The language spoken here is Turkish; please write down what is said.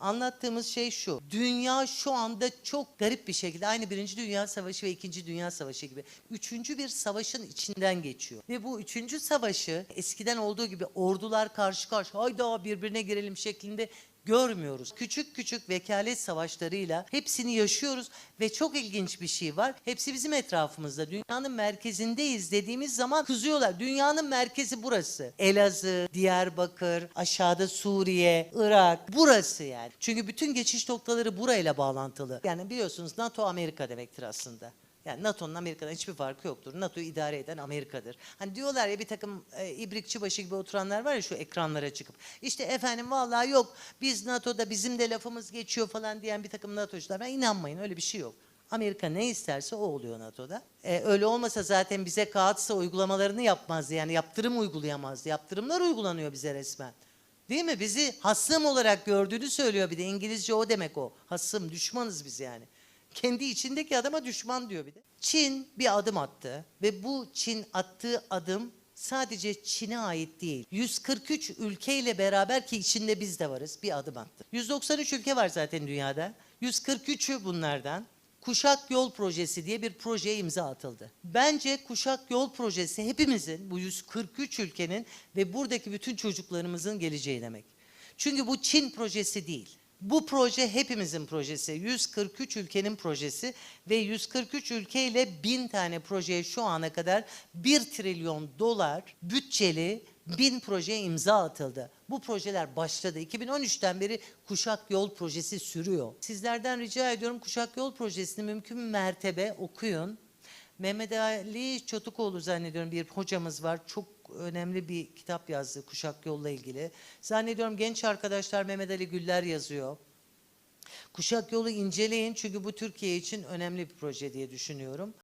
Anlattığımız şey şu. Dünya şu anda çok garip bir şekilde aynı Birinci Dünya Savaşı ve İkinci Dünya Savaşı gibi üçüncü bir savaşın içinden geçiyor. Ve bu üçüncü savaşı eskiden olduğu gibi ordular karşı karşı hayda birbirine girelim şeklinde görmüyoruz. Küçük küçük vekalet savaşlarıyla hepsini yaşıyoruz ve çok ilginç bir şey var. Hepsi bizim etrafımızda. Dünyanın merkezindeyiz dediğimiz zaman kızıyorlar. Dünyanın merkezi burası. Elazığ, Diyarbakır, aşağıda Suriye, Irak. Burası yani. Çünkü bütün geçiş noktaları burayla bağlantılı. Yani biliyorsunuz NATO Amerika demektir aslında. Yani NATO'nun Amerika'dan hiçbir farkı yoktur. NATO'yu idare eden Amerika'dır. Hani diyorlar ya bir takım e, ibrikçi başı gibi oturanlar var ya şu ekranlara çıkıp. İşte efendim vallahi yok biz NATO'da bizim de lafımız geçiyor falan diyen bir takım NATO'cular. inanmayın öyle bir şey yok. Amerika ne isterse o oluyor NATO'da. E, öyle olmasa zaten bize kağıtsa uygulamalarını yapmazdı. Yani yaptırım uygulayamazdı. Yaptırımlar uygulanıyor bize resmen. Değil mi? Bizi hasım olarak gördüğünü söylüyor bir de. İngilizce o demek o. Hasım, düşmanız biz yani. Kendi içindeki adama düşman diyor bir de. Çin bir adım attı ve bu Çin attığı adım sadece Çin'e ait değil. 143 ülkeyle beraber ki içinde biz de varız bir adım attı. 193 ülke var zaten dünyada. 143'ü bunlardan Kuşak Yol Projesi diye bir projeye imza atıldı. Bence Kuşak Yol Projesi hepimizin bu 143 ülkenin ve buradaki bütün çocuklarımızın geleceği demek. Çünkü bu Çin projesi değil. Bu proje hepimizin projesi. 143 ülkenin projesi ve 143 ülkeyle 1000 tane projeye şu ana kadar 1 trilyon dolar bütçeli 1000 projeye imza atıldı. Bu projeler başladı. 2013'ten beri Kuşak Yol Projesi sürüyor. Sizlerden rica ediyorum Kuşak Yol Projesi'ni mümkün mertebe okuyun. Mehmet Ali Çotukoğlu zannediyorum bir hocamız var. Çok önemli bir kitap yazdı Kuşak Yol'la ilgili. Zannediyorum genç arkadaşlar Mehmet Ali Güller yazıyor. Kuşak Yolu inceleyin çünkü bu Türkiye için önemli bir proje diye düşünüyorum.